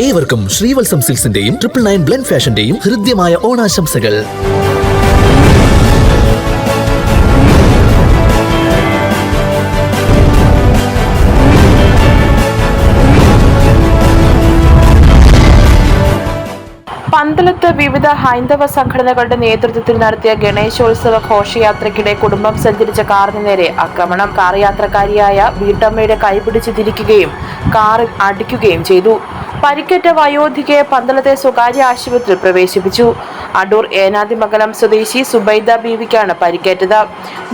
ഏവർക്കും ശ്രീവത്സം സിൽസിന്റെയും triple nine blend ഫാഷന്റെയും ഹൃദ്യമായ ഓണാശംസകൾ. പന്തലത്ത് വിവിധ ഹൈന്ദവ സംഘടനകളുടെ നേതൃത്വത്തിൽ നടത്തിയ ഗണേശോത്സവ ഘോഷയാത്രയ്ക്കിടെ കുടുംബം സഞ്ചരിച്ച കാറിന് നേരെ ആക്രമണം. കാർ യാത്രക്കാരിയായ വീട്ടമ്മയുടെ കൈപിടിച്ച് തിരിക്കുകയും കാറിൽ അടിക്കുകയും ചെയ്തു. പരിക്കേറ്റ വയോധികയെ പന്തളത്തെ സ്വകാര്യ ആശുപത്രിയിൽ പ്രവേശിപ്പിച്ചു. അടൂർ ഏനാതിമംഗലം സ്വദേശി സുബൈദ ബീവിക്കാണ് പരിക്കേറ്റത്.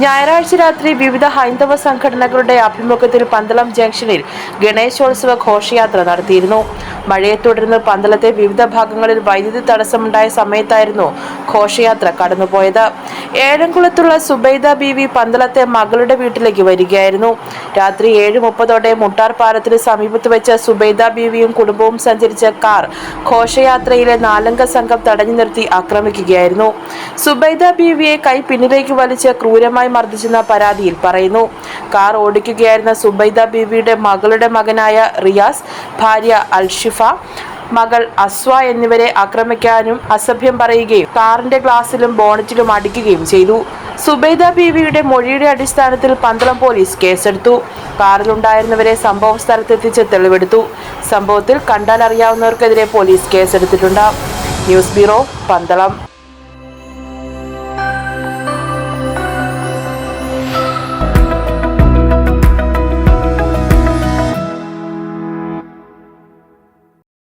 ഞായറാഴ്ച രാത്രി വിവിധ ഹൈന്ദവ സംഘടനകളുടെ ആഭിമുഖ്യത്തിൽ പന്തളം ജംഗ്ഷനിൽ ഗണേശോത്സവ ഘോഷയാത്ര നടത്തിയിരുന്നു. മഴയെ തുടർന്ന് പന്തളത്തെ വിവിധ ഭാഗങ്ങളിൽ വൈദ്യുതി തടസ്സമുണ്ടായ സമയത്തായിരുന്നു ഘോഷയാത്ര കടന്നുപോയത്. ഏഴംകുളത്തുള്ള സുബൈദ ബീവി പന്തളത്തെ മകളുടെ വീട്ടിലേക്ക് വരികയായിരുന്നു. രാത്രി ഏഴ് മുപ്പതോടെ മുട്ടാർ പാലത്തിന് സമീപത്ത് വെച്ച സുബൈദ ബീവിയും കുടുംബവും സഞ്ചരിച്ച കാർ ഘോഷയാത്രയിലെ നാലംഗ സംഘം തടഞ്ഞു നിർത്തി ആക്രമിക്കുകയായിരുന്നു. സുബൈദ ബീവിയെ കൈ പിന്നിലേക്ക് വലിച്ച് ക്രൂരമായി മർദ്ദിച്ചെന്ന പരാതിയിൽ പറയുന്നു. കാർ ഓടിക്കുകയായിരുന്ന സുബൈദ ബീവിയുടെ മകളുടെ മകനായ റിയാസ് ഭാര്യ അൽഷിഫ മകൾ അസ്വ എന്നിവരെ ആക്രമിക്കാനും അസഭ്യം പറയുകയും കാറിന്റെ ഗ്ലാസിലും ബോണറ്റിലും അടിക്കുകയും ചെയ്തു. സുബൈദ ബീവിയുടെ മൊഴിയുടെ അടിസ്ഥാനത്തിൽ പന്തളം പോലീസ് കേസെടുത്തു. കാറിലുണ്ടായിരുന്നവരെ സംഭവ സ്ഥലത്തെത്തിച്ച് തെളിവെടുത്തു. സംഭവത്തിൽ കണ്ടാൽ അറിയാവുന്നവർക്കെതിരെ പോലീസ് കേസെടുത്തിട്ടുണ്ട്. News bureau Pandalam.